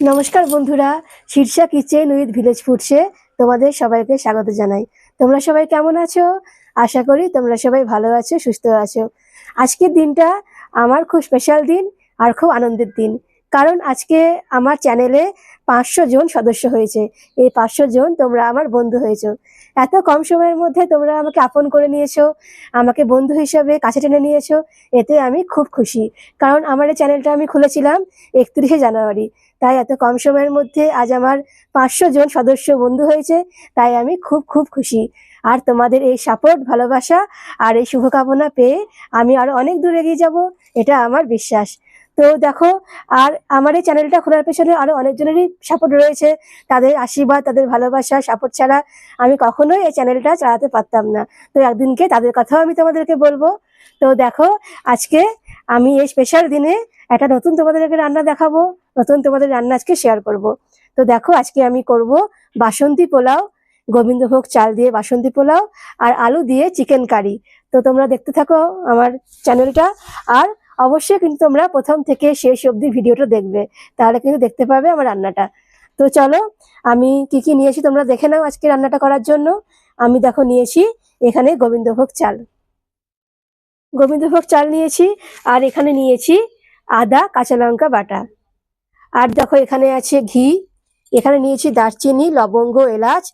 নমস্কার বন্ধুরা Shirsha kitchen with village ফুডসে তোমাদের সবাইকে স্বাগত জানাই। তোমরা সবাই কেমন আছো? আশা করি তোমরা সবাই ভালো আছো, সুস্থ আছো। আজকের দিনটা আমার খুব স্পেশাল দিন আর খুব আনন্দের দিন। কারণ আজকে আমার চ্যানেলে পাঁচশো জন সদস্য হয়েছে। এই পাঁচশো জন তোমরা আমার বন্ধু হয়েছো। এত কম সময়ের মধ্যে তোমরা আমাকে আপন করে নিয়েছো, আমাকে বন্ধু হিসাবে কাছে টেনে নিয়েছো, এতে আমি খুব খুশি। কারণ আমার এই চ্যানেলটা আমি খুলেছিলাম একত্রিশে জানুয়ারি। তাই এত কম সময়ের মধ্যে আজ আমার পাঁচশো জন সদস্য বন্ধু হয়েছে, তাই আমি খুব খুব খুশি। আর তোমাদের এই সাপোর্ট ভালোবাসা আর এই শুভকামনা পেয়ে আমি আরও অনেক দূর এগিয়ে যাব, এটা আমার বিশ্বাস। তো দেখো, আর আমার এই চ্যানেলটা খোলার পেছনে আরও অনেকজনেরই সাপোর্ট রয়েছে। তাদের আশীর্বাদ, তাদের ভালোবাসা সাপোর্ট ছাড়া আমি কখনোই এই চ্যানেলটা চালাতে পারতাম না। তো একদিনকে তাদের কথাও আমি তোমাদেরকে বলব। তো দেখো, আজকে আমি এই স্পেশাল দিনে একটা নতুন তোমাদেরকে রান্না দেখাবো। নতুন তোমাদের রান্না আজকে শেয়ার করব। তো দেখো, আজকে আমি করব বাসন্তী পোলাও, গোবিন্দভোগ চাল দিয়ে বাসন্তী পোলাও আর আলু দিয়ে চিকেন কারি তো তোমরা দেখতে থাকো আমার চ্যানেলটা আর অবশ্যই কিন্তু তোমরা প্রথম থেকে শেষ অবধি ভিডিওটা দেখবে, তাহলে কিন্তু দেখতে পাবে আমার রান্নাটা। তো চলো, আমি কি কি নিয়েছি তোমরা দেখে নাও আজকে রান্নাটা করার জন্য। আমি দেখো নিয়েছি এখানে গোবিন্দভোগ চাল। গোবিন্দভোগ চাল নিয়েছি আর এখানে নিয়েছি আদা, কাঁচা লঙ্কা বাটা। আর দেখো এখানে আছে ঘি, এখানে নিয়েছি দারচিনি, লবঙ্গ, এলাচ,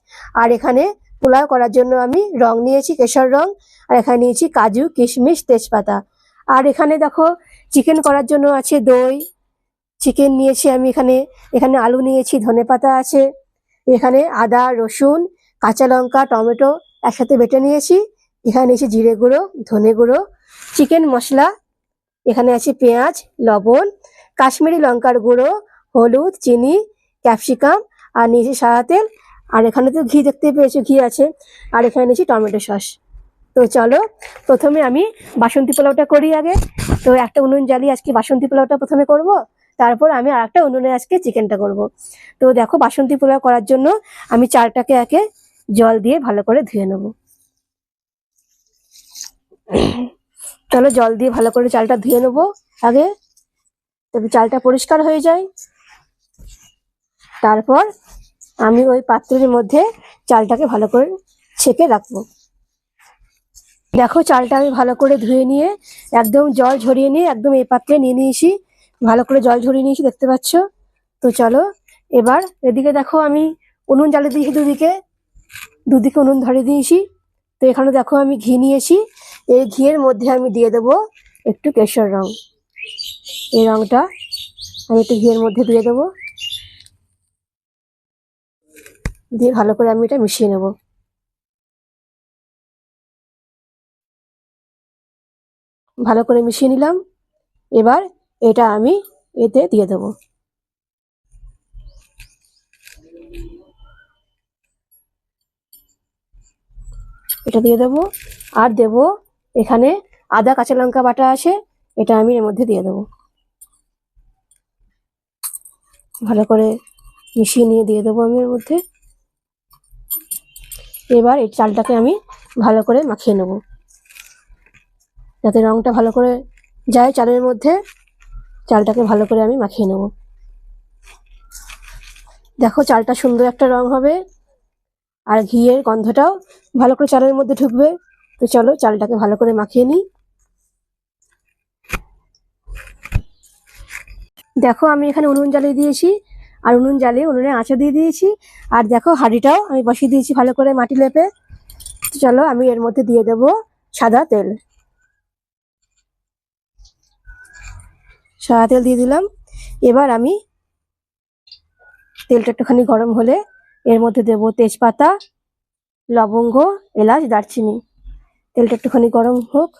আর এখানে পোলাও করার জন্য আমি রং নিয়েছি, কেশর রং, আর এখানে নিয়েছি কাজু, কিশমিশ, তেজপাতা। আর এখানে দেখো চিকেন করার জন্য আছে দই, চিকেন নিয়েছি আমি এখানে এখানে আলু নিয়েছি ধনেপাতা আছে, এখানে আদা, রসুন, কাঁচা লঙ্কা, টমেটো একসাথে বেটে নিয়েছি, এখানে নিয়েছি জিরে গুঁড়ো, ধনে গুঁড়ো, চিকেন মশলা, এখানে আছে পেঁয়াজ, লবণ কাশ্মীরি লঙ্কার গুঁড়ো, হলুদ, চিনি, ক্যাপসিকাম আর নিয়েছি সাদা তেল। আর এখানে তো ঘি দেখতে পেয়েছ, ঘি আছে। আর এখানে নিয়েছি টমেটো সস। তো চলো, প্রথমে আমি বাসন্তী পোলাওটা করি আগে। তো একটা উনুন জ্বালিয়ে আজকে বাসন্তী পোলাওটা প্রথমে করব। তারপর আমি আর একটা উনুনে আজকে চিকেনটা করব। তো দেখো, বাসন্তী পোলাও করার জন্য আমি চালটাকে একে জল দিয়ে ভালো করে ধুয়ে নেব। চলো, জল দিয়ে ভালো করে চালটা ধুয়ে নেব আগে। তবে চালটা পরিষ্কার হয়ে যায়। তারপর আমি ওই পাত্রের মধ্যে চালটাকে ভালো করে ছেঁকে রাখব। দেখো চালটা আমি ভালো করে ধুয়ে নিয়ে একদম জল ঝরিয়ে নিয়ে একদম এই পাত্রে নিয়ে নিয়েছি। ভালো করে জল ঝরিয়ে নিয়েছি, দেখতে পাচ্ছ? তো চলো, এবার এদিকে দেখো আমি উনুন জ্বালিয়ে দিয়েছি দুদিকে। দুদিকে উনুন ধরিয়ে দিয়েছি। তো এখানে দেখো আমি ঘি নিয়েছি। এই ঘিয়ের মধ্যে আমি দিয়ে দেবো একটু কেশর রং। এই রংটা আমি একটু ঘিয়ের মধ্যে দিয়ে দেবো। দিয়ে ভালো করে আমি এটা মিশিয়ে নেব। ভালো করে মিশিয়ে নিলাম। এবার এটা আমি এতে দিয়ে দেবো। এটা দিয়ে দেবো। আর দেব এখানে আদা, কাঁচা লঙ্কা বাটা আছে, এটা আমি এর মধ্যে দিয়ে দেবো। ভালো করে মিশিয়ে নিয়ে দিয়ে দেবো আমি এর মধ্যে। এবার এই চালটাকে আমি ভালো করে মাখিয়ে নেব। যাতে রংটা ভালো করে যায় চালের মধ্যে, চালটাকে ভালো করে আমি মাখিয়ে নেব। দেখো চালটা সুন্দর একটা রং হবে, আর ঘিয়ের গন্ধটাও ভালো করে চালের মধ্যে ঢুকবে। তো চলো চালটাকে ভালো করে মাখিয়ে নিই। দেখো, আমি এখানে উনুন জ্বালিয়ে দিয়েছি, আর উনুন জ্বালিয়ে উনুনে আঁচা দিয়ে দিয়েছি। আর দেখো, হাঁড়িটাও আমি বসিয়ে দিয়েছি ভালো করে মাটি লেপে। চলো, আমি এর মধ্যে দিয়ে দেব সাদা তেল। সাদা তেল দিয়ে দিলাম। এবার আমি তেলটা একটুখানি গরম হলে এর মধ্যে দেব তেজপাতা, লবঙ্গ, এলাচ, দারচিনি। তেলটা একটুখানি গরম হোক।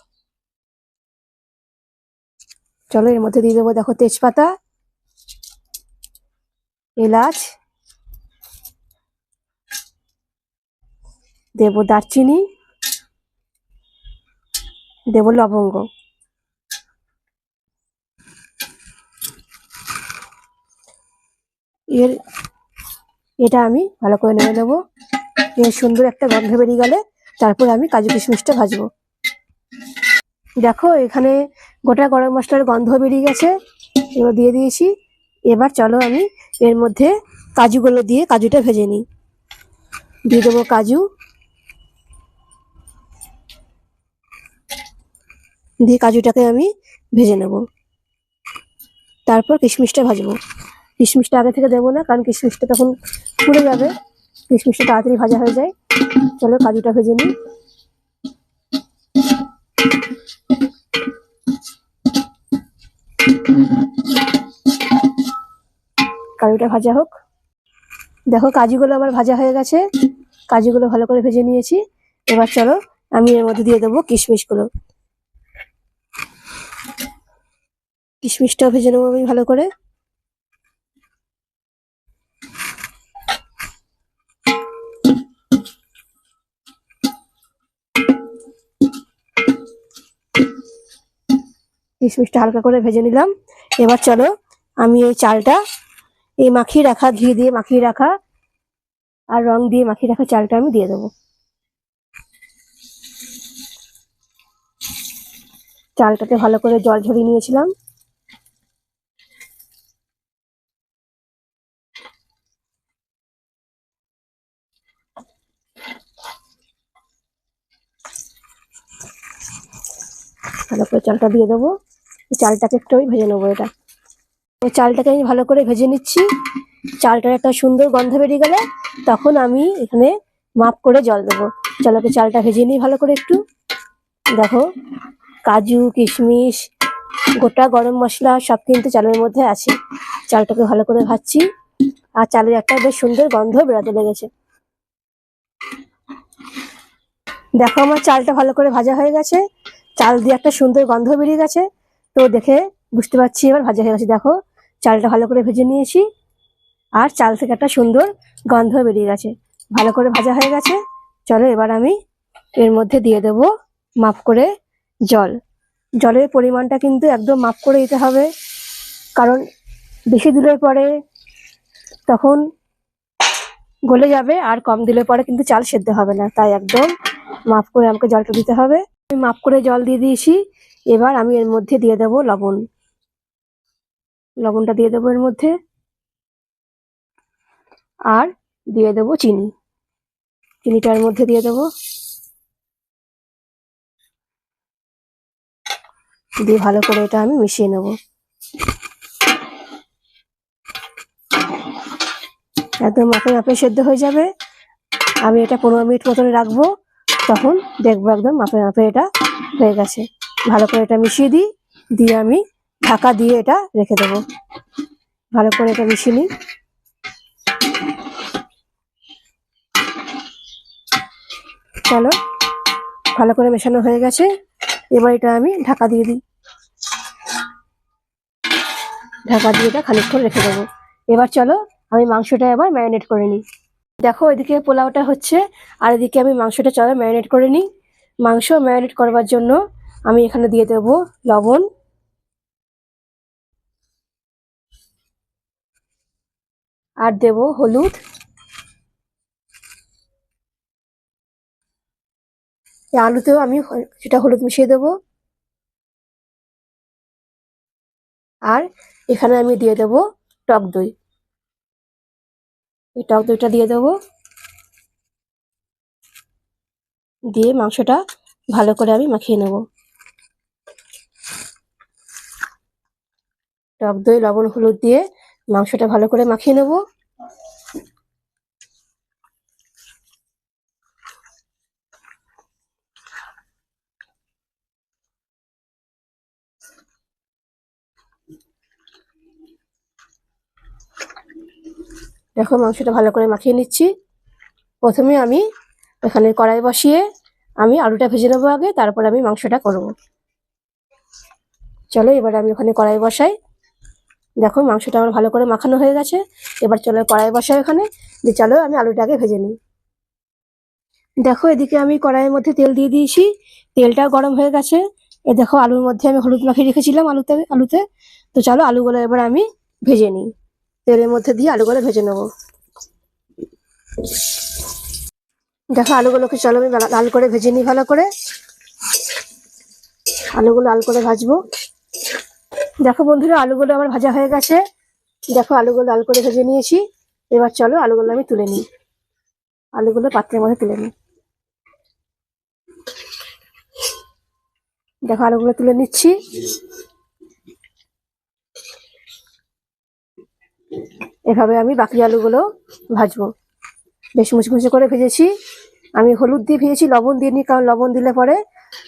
চলো, এর মধ্যে দিয়ে দেবো, দেখো, তেজপাতা। এলাচ, দেব দারচিনি, দেব লবঙ্গ। এর, এটা আমি ভালো করে নেড়ে নেব। এর সুন্দর একটা গন্ধ বেরিয়ে গেলে তারপর আমি কাজু কিশমিশটা ভাজবো। দেখো এখানে গোটা গরম মশলার গন্ধ বেরিয়ে গেছে। এগুলো দিয়ে দিয়েছি এবার চলো আমি এর মধ্যে কাজুগুলো দিয়ে কাজুটা ভেজে নিই। দিয়ে দেবো কাজু। দিয়ে কাজুটাকে আমি ভেজে নেব। তারপর কিশমিশটা ভাজবো। কিশমিশটা আগে থেকে দেবো না, কারণ কিশমিশটা তখন পুড়ে যাবে। কিশমিশটা তাড়াতাড়ি ভাজা হয়ে যায়। চলো কাজুটা ভেজে নিই। কাজুটা ভাজা হোক। দেখো কাজুগুলো আমার ভাজা হয়ে গেছে। কাজুগুলো ভালো করে ভেজে নিয়েছি। এবার চলো আমি এর মধ্যে দিয়ে দেবো কিশমিশগুলো। কিশমিশটাও ভেজে নেব আমি ভালো করে। কিশমিশটা হালকা করে ভেজে নিলাম। এবার চলো আমি এই চালটা এই মাখিয়ে রাখা, ঘি দিয়ে মাখিয়ে রাখা আর রং দিয়ে মাখিয়ে রাখা চালটা আমি দিয়ে দেবো। চালটাতে ভালো করে জল ঝরিয়ে নিয়েছিলাম। ভালো করে চালটা দিয়ে দেবো। চালটাকে একটু আমি ভেজে নেব এটা। ওই চালটাকে আমি ভালো করে ভেজে নিচ্ছি। চালটার একটা সুন্দর গন্ধ বেরিয়ে গেলে তখন আমি এখানে মাপ করে জল দেবো। চলোকে চালটা ভেজে নিই ভালো করে একটু। দেখো, কাজু, কিশমিশ, গোটা গরম মশলা সব কিন্তু চালের মধ্যে আছে। চালটাকে ভালো করে ভাজছি আর চালের একটা বেশ সুন্দর গন্ধ বেড়াতে লেগেছে। দেখো আমার চালটা ভালো করে ভাজা হয়ে গেছে। চাল দিয়ে একটা সুন্দর গন্ধ বেরিয়ে গেছে। তো দেখে বুঝতে পারছি এবার ভাজা হয়ে গেছে। দেখো চালটা ভালো করে ভেজে নিয়েছি। আর চাল থেকে একটা সুন্দর গন্ধ বেরিয়ে গেছে। ভালো করে ভাজা হয়ে গেছে। চলো এবার আমি এর মধ্যে দিয়ে দেব মাপ করে জল। জলের পরিমাণটা কিন্তু একদম মাপ করে দিতে হবে। কারণ বেশি দিলে পরে তখন গলে যাবে আর কম দিলে পরে কিন্তু চাল সেদ্ধ হবে না। তাই একদম মাপ করে আমাকে জলটা দিতে হবে। আমি মাপ করে জল দিয়ে দিয়েছি। এবার আমি এর মধ্যে দিয়ে দেব লবণ। লবণটা দিয়ে দেবো এর মধ্যে। আর দিয়ে দেবো চিনি। চিনিটার মধ্যে দিয়ে দেবো। দিয়ে ভালো করে এটা আমি মিশিয়ে নেব। একদম মাপে মাপে সেদ্ধ হয়ে যাবে। আমি এটা পনেরো মিনিট মতন রাখব। তখন দেখব একদম মাপে মাপে এটা হয়ে গেছে। ভালো করে এটা মিশিয়ে দিই। দিয়ে আমি ঢাকা দিয়ে এটা রেখে দেবো। ভালো করে এটা মিশিয়ে নিই। চলো, ভালো করে মেশানো হয়ে গেছে। এবার এটা আমি ঢাকা দিয়ে দিই। ঢাকা দিয়ে এটা খানিকক্ষণ রেখে দেবো। এবার চলো, আমি মাংসটা এবার ম্যারিনেট করে নিই। দেখো, এদিকে পোলাওটা হচ্ছে, আর এদিকে আমি মাংসটা চলো ম্যারিনেট করে নিই। মাংস ম্যারিনেট করবার জন্য আমি এখানে দিয়ে দেবো লবণ। আর দেবো হলুদ। আলুতেও আমি কিছুটা হলুদ মিশিয়ে দেবো। আর এখানে আমি দিয়ে দেবো টক দই। এই টক দইটা দিয়ে দেবো। দিয়ে মাংসটা ভালো করে আমি মাখিয়ে নেব। টক দই, লবণ, হলুদ দিয়ে মাংসটা ভালো করে মাখিয়ে নেব। দেখো মাংসটা ভালো করে মাখিয়ে নিচ্ছি। প্রথমে আমি এখানে কড়াই বসিয়ে আমি আলুটা ভেজে নেব আগে, তারপর আমি মাংসটা করব। চলো এবার আমি ওখানে কড়াই বসাই। দেখো মাংসটা আমার ভালো করে মাখানো হয়ে গেছে। এবার চলো কড়াই বসাই ওখানে। দিয়ে চলো আমি আলুটাকে ভেজে নিই। দেখো এদিকে আমি কড়াইয়ের মধ্যে তেল দিয়ে দিয়েছি। তেলটাও গরম হয়ে গেছে। এ দেখো আলুর মধ্যে আমি হলুদ মাখিয়ে রেখেছিলাম আলুতে আলুতে। তো চলো আলুগুলো এবার আমি ভেজে নিই। তেলের মধ্যে দিয়ে আলুগুলো ভেজে নেব। দেখো আলুগুলোকে চলো আমি লাল করে ভেজে নিই ভালো করে। আলুগুলো লাল করে ভাজবো। দেখো বন্ধুরা, আলুগুলো আমার ভাজা হয়ে গেছে। দেখো, আলুগুলো লাল করে ভেজে নিয়েছি। এবার চলো আলুগুলো আমি তুলে নিই। আলুগুলো পাত্রের মধ্যে তুলে নিই। দেখো, আলুগুলো তুলে নিচ্ছি। এভাবে আমি বাকি আলুগুলো ভাজবো। বেশ মুচমুচে করে ভেজেছি। আমি হলুদ দিয়ে ভেজেছি, লবণ দিয়ে নিই কারণ লবণ দিলে পরে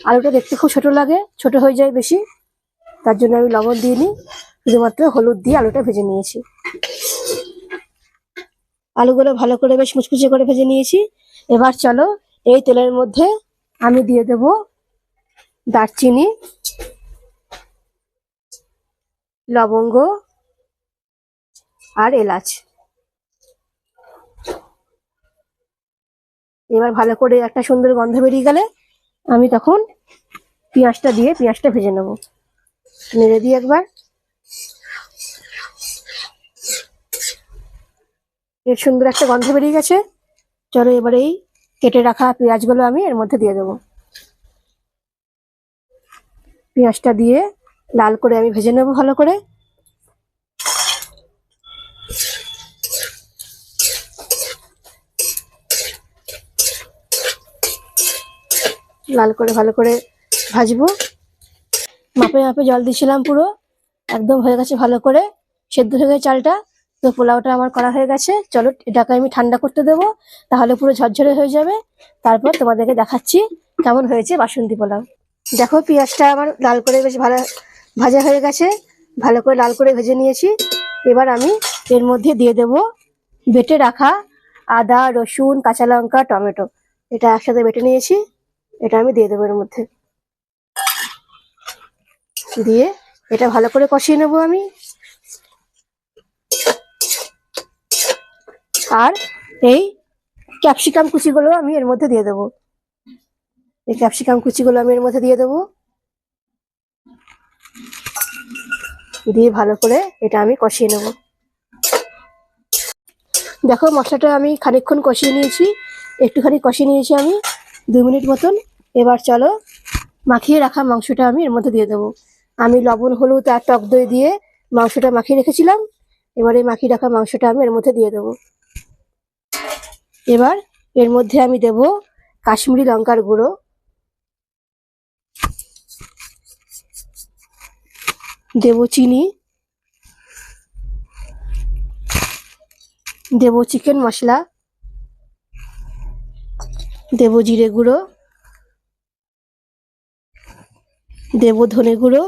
আলুটা দেখতে খুব ছোট লাগে, ছোট হয়ে যায় বেশি। তার জন্য আমি লবণ দিয়ে নিই। শুধুমাত্র হলুদ দিয়ে আলুটা ভেজে নিয়েছি। আলুগুলো ভালো করে বেশ মুচমুচে করে ভেজে নিয়েছি। এবার চলো এই তেলের মধ্যে আমি দিয়ে দেব দারচিনি, লবঙ্গ আর এলাচ। এবার ভালো করে একটা সুন্দর গন্ধ বেরিয়ে গেলে আমি তখন পেঁয়াজটা দিয়ে পেঁয়াজটা ভেজে নেব। নেড়ে দিই একবার। এর সুন্দর একটা গন্ধ বেরিয়ে গেছে। চলো এবার এই কেটে রাখা পেঁয়াজগুলো আমি এর মধ্যে দিয়ে দেবো। পেঁয়াজটা দিয়ে লাল করে আমি ভেজে নেব ভালো করে। লাল করে ভালো করে ভাজবো। মাপে মাপে জল দিয়েছিলাম পুরো, একদম হয়ে গেছে ভালো করে। সেদ্ধ হয়ে গেছে চালটা, তো পোলাওটা আমার করা হয়ে গেছে। চলো, এটাকে আমি ঠান্ডা করতে দেবো, তাহলে পুরো ঝরঝরে হয়ে যাবে। তারপর তোমাদেরকে দেখাচ্ছি কেমন হয়েছে বাসন্তী পোলাও। দেখো, পেঁয়াজটা আমার লাল করে বেশ ভালো ভাজা হয়ে গেছে, ভালো করে লাল করে ভেজে নিয়েছি। এবার আমি এর মধ্যে দিয়ে দেব বেটে রাখা আদা, রসুন, কাঁচা লঙ্কা, টমেটো। এটা একসাথে বেটে নিয়েছি, এটা আমি দিয়ে দেবো এর মধ্যে। দিয়ে এটা ভালো করে কষিয়ে নেব আমি। আর এই ক্যাপসিকাম কুচিগুলো আমি এর মধ্যে দিয়ে দেবো। এই ক্যাপসিকাম কুচিগুলো আমি এর মধ্যে দিয়ে দেবো। দিয়ে ভালো করে এটা আমি কষিয়ে নেব। দেখো মশলাটা আমি খানিকক্ষণ কষিয়ে নিয়েছি। একটুখানি কষিয়ে নিয়েছি আমি। দু মিনিট মতন। এবার চলো মাখিয়ে রাখা মাংসটা আমি এর মধ্যে দিয়ে দেবো। আমি লবণ, হলুদ আর টক দই দিয়ে মাংসটা মাখিয়ে রেখেছিলাম। এবার এই মাখিয়ে রাখা মাংসটা আমি এর মধ্যে দিয়ে দেবো। এবার এর মধ্যে আমি দেব কাশ্মীরি লঙ্কার গুঁড়ো। দেব চিনি। দেব চিকেন মশলা। দেব জিরে গুঁড়ো। দেব ধনে গুঁড়ো।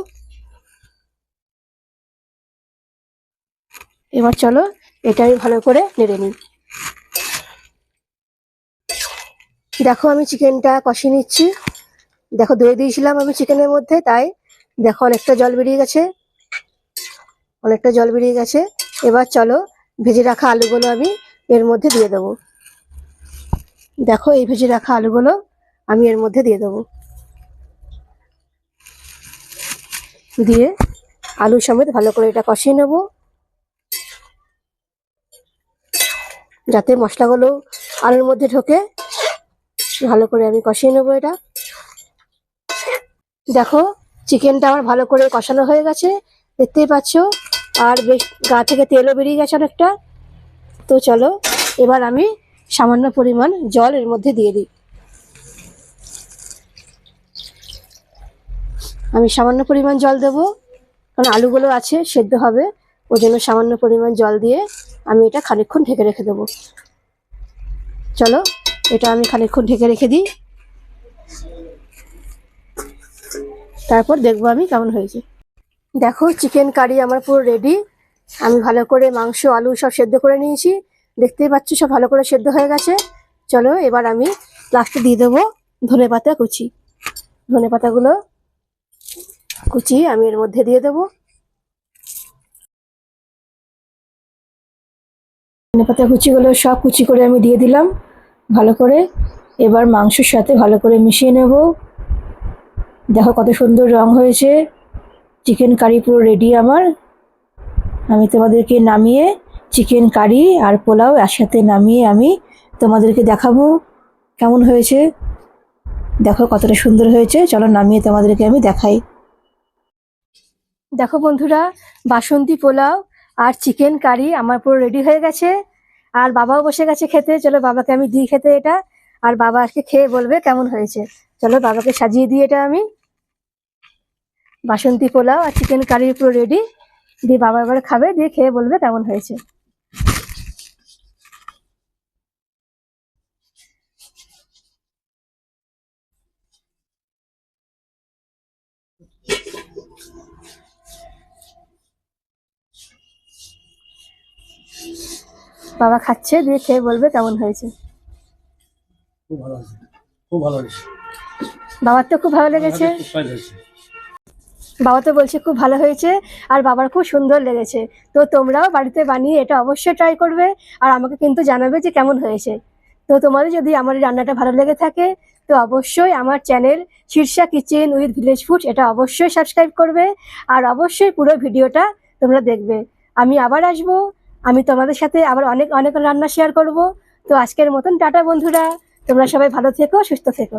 এবার চলো এটা আমি ভালো করে নেড়ে নিই। দেখো আমি চিকেনটা কষিয়ে নিচ্ছি। দেখো দই দিয়েছিলাম আমি চিকেনের মধ্যে, তাই দেখো অনেকটা জল বেরিয়ে গেছে। অনেকটা জল বেরিয়ে গেছে। এবার চলো ভেজে রাখা আলুগুলো আমি এর মধ্যে দিয়ে দেবো। দেখো এই ভেজে রাখা আলুগুলো আমি এর মধ্যে দিয়ে দেবো। দিয়ে আলু সমেত ভালো করে এটা কষিয়ে নেব। যাতে মশলাগুলো আলুর মধ্যে ঢোকে। ভালো করে আমি কষিয়ে নেব এটা। দেখো, চিকেনটা আমার ভালো করে কষানো হয়ে গেছে। দেখতেই পাচ্ছ? আর বেশ, গা থেকে তেলও বেরিয়ে গেছে অনেকটা। তো চলো, এবার আমি সামান্য পরিমাণ জল এর মধ্যে দিয়ে দিই। আমি সামান্য পরিমাণ জল দেব। কারণ আলুগুলো আছে, সেদ্ধ হবে। ওই জন্য সামান্য পরিমাণ জল দিয়ে আমি এটা খানিকক্ষণ ঢেকে রেখে দেবো। চলো, এটা আমি খানিকক্ষণ ঢেকে রেখে দিই। তারপর দেখব আমি কেমন হয়েছে। দেখো চিকেন কারি আমার পুরো রেডি আমি ভালো করে মাংস, আলু সব সেদ্ধ করে নিয়েছি। দেখতেই পাচ্ছ, সব ভালো করে সেদ্ধ হয়ে গেছে। চলো, এবার আমি লাস্টে দিয়ে দেবো ধনে পাতা কুচি। ধনে পাতাগুলো কুচি আমি এর মধ্যে দিয়ে দেবো। ধনে পাতা কুচিগুলো সব কুচি করে আমি দিয়ে দিলাম, ভালো করে। এবার মাংসের সাথে ভালো করে মিশিয়ে নেব। দেখো কত সুন্দর রং হয়েছে। চিকেন কারি পুরো রেডি আমার। আমি তোমাদেরকে নামিয়ে চিকেন কারি আর পোলাও একসাথে নামিয়ে আমি তোমাদেরকে দেখাবো কেমন হয়েছে। দেখো কতটা সুন্দর হয়েছে। চলো নামিয়ে তোমাদেরকে আমি দেখাই। দেখো বন্ধুরা, বাসন্তী পোলাও আর চিকেন কারি আমার পুরো রেডি হয়ে গেছে। আর বাবাও বসে গেছে খেতে, চলো বাবাকে আমি দিই খেতে এটা। আর বাবা আজকে খেয়ে বলবে কেমন হয়েছে। চলো বাবাকে সাজিয়ে দিই এটা আমি। বাসন্তী পোলাও আর চিকেন কারি পুরো রেডি দিয়ে বাবা এবার খাবে, দিয়ে খেয়ে বলবে কেমন হয়েছে। বাবা খাচ্ছে দিয়ে খেয়ে বলবে কেমন হয়েছে। খুব ভালো আছে খুব ভালো হয়েছে। বাবার তো খুব ভালো লেগেছে। বাবা তো বলছে খুব ভালো হয়েছে আর বাবার খুব সুন্দর লেগেছে। তো তোমরাও বাড়িতে বানিয়ে এটা অবশ্যই ট্রাই করবে আর আমাকে কিন্তু জানাবে যে কেমন হয়েছে। তো তোমাদের যদি আমার এই রান্নাটা ভালো লেগে থাকে তো অবশ্যই আমার channel Shirsha kitchen with village food এটা অবশ্যই সাবস্ক্রাইব করবে আর অবশ্যই পুরো ভিডিওটা তোমরা দেখবে। আমি আবার আসব আমি তোমাদের সাথে আবার অনেক অনেক রান্না শেয়ার করব। তো আজকের মতন টাটা বন্ধুরা। তোমরা সবাই ভালো থেকো, সুস্থ থেকো।